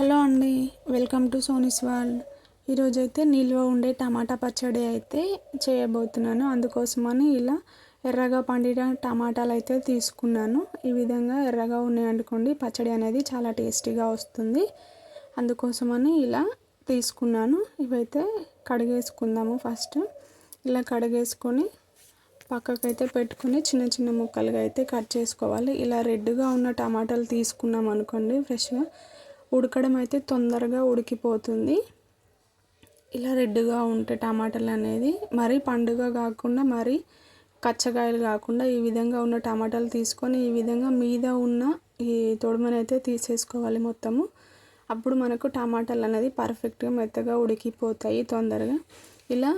Hello అండి welcome to సోనీస్ world. ఈరోజైతే నిల్వ ఉండే టమాటా పచ్చడి అయితే చేయబోతున్నాను. అందుకోసమని ఇలా ఎర్రగా పండిన టమాటాలు అయితే తీసుకున్నాను. ఈ విధంగా ఎర్రగా ఉన్నాయనుకోండి పచ్చడి అనేది చాలా టేస్టీగా వస్తుంది. అందుకోసమని ఇలా తీసుకున్నాను. ఇవైతే కడిగేసుకుందాము ఫస్ట్. ఇలా కడిగేసుకొని పక్కకైతే పెట్టుకుని చిన్న చిన్న ముక్కలుగా అయితే కట్ చేసుకోవాలి. ఇలా రెడ్గా ఉన్న టమాటాలు తీసుకున్నాం అనుకోండి ఫ్రెష్గా ఉడకడం అయితే తొందరగా ఉడికిపోతుంది. ఇలా రెడ్గా ఉంటే టమాటాలు అనేది మరీ పండుగ కాకుండా మరీ కచ్చకాయలు కాకుండా ఈ విధంగా ఉన్న టమాటాలు తీసుకొని ఈ విధంగా మీద ఉన్న ఈ తొడుమని అయితే తీసేసుకోవాలి మొత్తము. అప్పుడు మనకు టమాటాలు అనేది పర్ఫెక్ట్గా మెత్తగా ఉడికిపోతాయి తొందరగా. ఇలా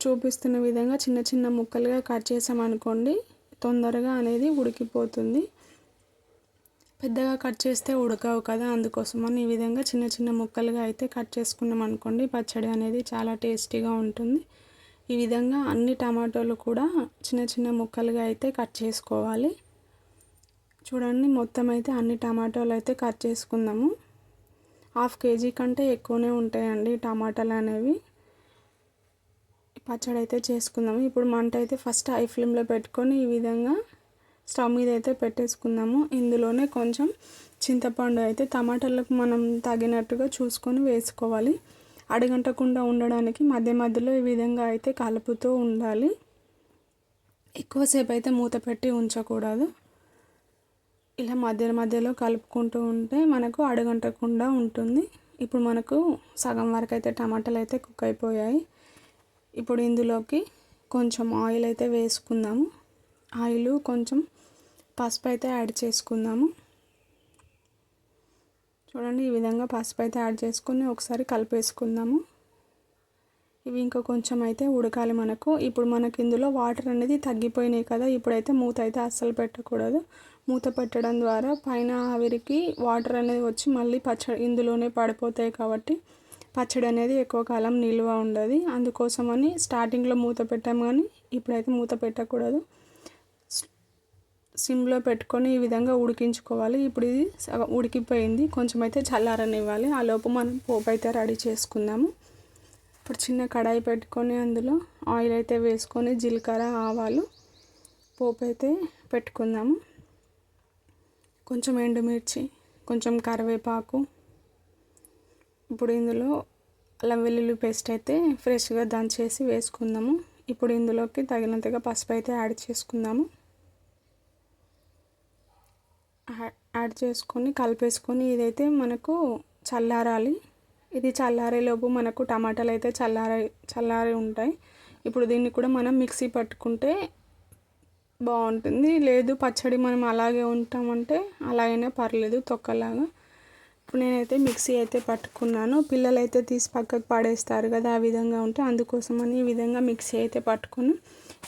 చూపిస్తున్న విధంగా చిన్న చిన్న ముక్కలుగా కట్ చేసామనుకోండి తొందరగా అనేది ఉడికిపోతుంది. పెద్దగా కట్ చేస్తే ఉడకవు కదా అందుకోసమని ఈ విధంగా చిన్న చిన్న ముక్కలుగా అయితే కట్ చేసుకున్నాం అనుకోండి. పచ్చడి అనేది చాలా టేస్టీగా ఉంటుంది. ఈ విధంగా అన్ని టమాటోలు కూడా చిన్న చిన్న ముక్కలుగా అయితే కట్ చేసుకోవాలి. చూడండి మొత్తం అయితే అన్ని టమాటోలు అయితే కట్ చేసుకుందాము హాఫ్ కేజీ కంటే ఎక్కువనే ఉంటాయండి టమాటాలు అనేవి. పచ్చడి అయితే చేసుకుందాము ఇప్పుడు మంట అయితే ఫస్ట్ హై ఫ్లేమ్లో పెట్టుకొని ఈ విధంగా స్టవ్ మీద అయితే పెట్టేసుకుందాము. ఇందులోనే కొంచెం చింతపండు అయితే టమాటాలకు మనం తగినట్టుగా చూసుకొని వేసుకోవాలి. అడగంటకుండా ఉండడానికి మధ్య మధ్యలో ఈ విధంగా అయితే కలుపుతూ ఉండాలి. ఎక్కువసేపు అయితే మూత పెట్టి ఉంచకూడదు. ఇలా మధ్య మధ్యలో కలుపుకుంటూ ఉంటే మనకు అడగంటకుండా ఉంటుంది. ఇప్పుడు మనకు సగం వరకు అయితే టమాటాలు అయితే కుక్ అయిపోయాయి. ఇప్పుడు ఇందులోకి కొంచెం ఆయిల్ అయితే వేసుకుందాము. ఆయిల్ కొంచెం పసుపు అయితే యాడ్ చేసుకుందాము. చూడండి ఈ విధంగా పసుపు అయితే యాడ్ చేసుకుని ఒకసారి కలిపేసుకుందాము. ఇవి ఇంకా కొంచెం అయితే ఉడకాలి మనకు. ఇప్పుడు మనకి ఇందులో వాటర్ అనేది తగ్గిపోయినాయి కదా ఇప్పుడైతే మూత అయితే అస్సలు పెట్టకూడదు. మూత పెట్టడం ద్వారా పైన ఆవిరికి వాటర్ అనేది వచ్చి మళ్ళీ పచ్చడి ఇందులోనే పడిపోతాయి కాబట్టి పచ్చడి అనేది ఎక్కువ కాలం నిల్వ ఉండదు. అందుకోసమని స్టార్టింగ్లో మూత పెట్టాము కానీ ఇప్పుడైతే మూత పెట్టకూడదు. సిమ్లో పెట్టుకొని ఈ విధంగా ఉడికించుకోవాలి. ఇప్పుడు ఇది ఉడికిపోయింది. కొంచెం అయితే చల్లారనివ్వాలి. ఆ లోపు మనం పోపు అయితే రెడీ చేసుకుందాము. ఇప్పుడు చిన్న కడాయి పెట్టుకొని అందులో ఆయిల్ అయితే వేసుకొని జీలకర్ర ఆవాలు పోపు అయితే పెట్టుకుందాము. కొంచెం ఎండుమిర్చి కొంచెం కరివేపాకు. ఇప్పుడు ఇందులో అల్లం వెల్లుల్లి పేస్ట్ అయితే ఫ్రెష్గా దంచేసి వేసుకుందాము. ఇప్పుడు ఇందులోకి తగినంతగా పసుపు అయితే యాడ్ చేసుకుందాము. యాడ్ చేసుకొని కలిపేసుకొని ఇదైతే మనకు చల్లారాలి. ఇది చల్లారేలోపు మనకు టమాటాలు అయితే చల్లారి చల్లారి ఉంటాయి. ఇప్పుడు దీన్ని కూడా మనం మిక్సీ పట్టుకుంటే బాగుంటుంది. లేదు పచ్చడి మనం అలాగే ఉంటామంటే అలాగైనా పర్లేదు తొక్కలాగా. ఇప్పుడు నేనైతే మిక్సీ అయితే పట్టుకున్నాను. పిల్లలు అయితే తీసి పక్కకు పడేస్తారు కదా ఆ విధంగా ఉంటే అందుకోసమని ఈ విధంగా మిక్సీ అయితే పట్టుకుని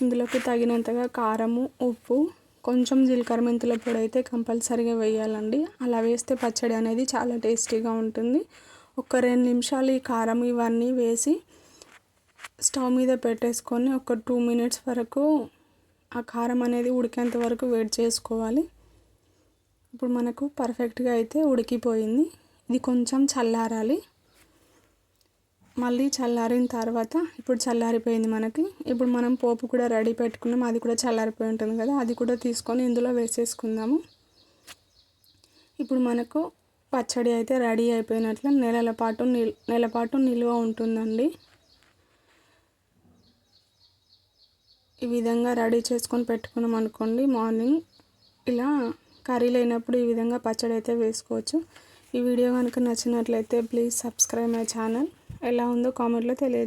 ఇందులోకి తగినంతగా కారము ఉప్పు కొంచెం జీలకర్ర మెంతుల పొడి అయితే కంపల్సరీగా వేయాలండి. అలా వేస్తే పచ్చడి అనేది చాలా టేస్టీగా ఉంటుంది. ఒక రెండు నిమిషాలు ఈ కారం ఇవన్నీ వేసి స్టవ్ మీద పెట్టేసుకొని ఒక టూ మినిట్స్ వరకు ఆ కారం అనేది ఉడికేంత వరకు వెయిట్ చేసుకోవాలి. ఇప్పుడు మనకు పర్ఫెక్ట్గా అయితే ఉడికిపోయింది. ఇది కొంచెం చల్లారాలి. మళ్ళీ చల్లారిన తర్వాత ఇప్పుడు చల్లారిపోయింది మనకి. ఇప్పుడు మనం పోపు కూడా రెడీ పెట్టుకున్నాం. అది కూడా చల్లారిపోయి ఉంటుంది కదా. అది కూడా తీసుకొని ఇందులో వేసేసుకుందాము. ఇప్పుడు మనకు పచ్చడి అయితే రెడీ అయిపోయినట్లు నెలల పాటు నిల్ నెల పాటు నిల్వ ఉంటుందండి. ఈ విధంగా రెడీ చేసుకొని పెట్టుకున్నాం అనుకోండి మార్నింగ్. ఇలా కర్రీ లేనప్పుడు ఈ విధంగా పచ్చడి అయితే వేసుకోవచ్చు. ఈ వీడియో కనుక నచ్చినట్లయితే ప్లీజ్ సబ్స్క్రైబ్ మై ఛానల్. ఎలా ఉందో కామెంట్లో తెలియజేయండి.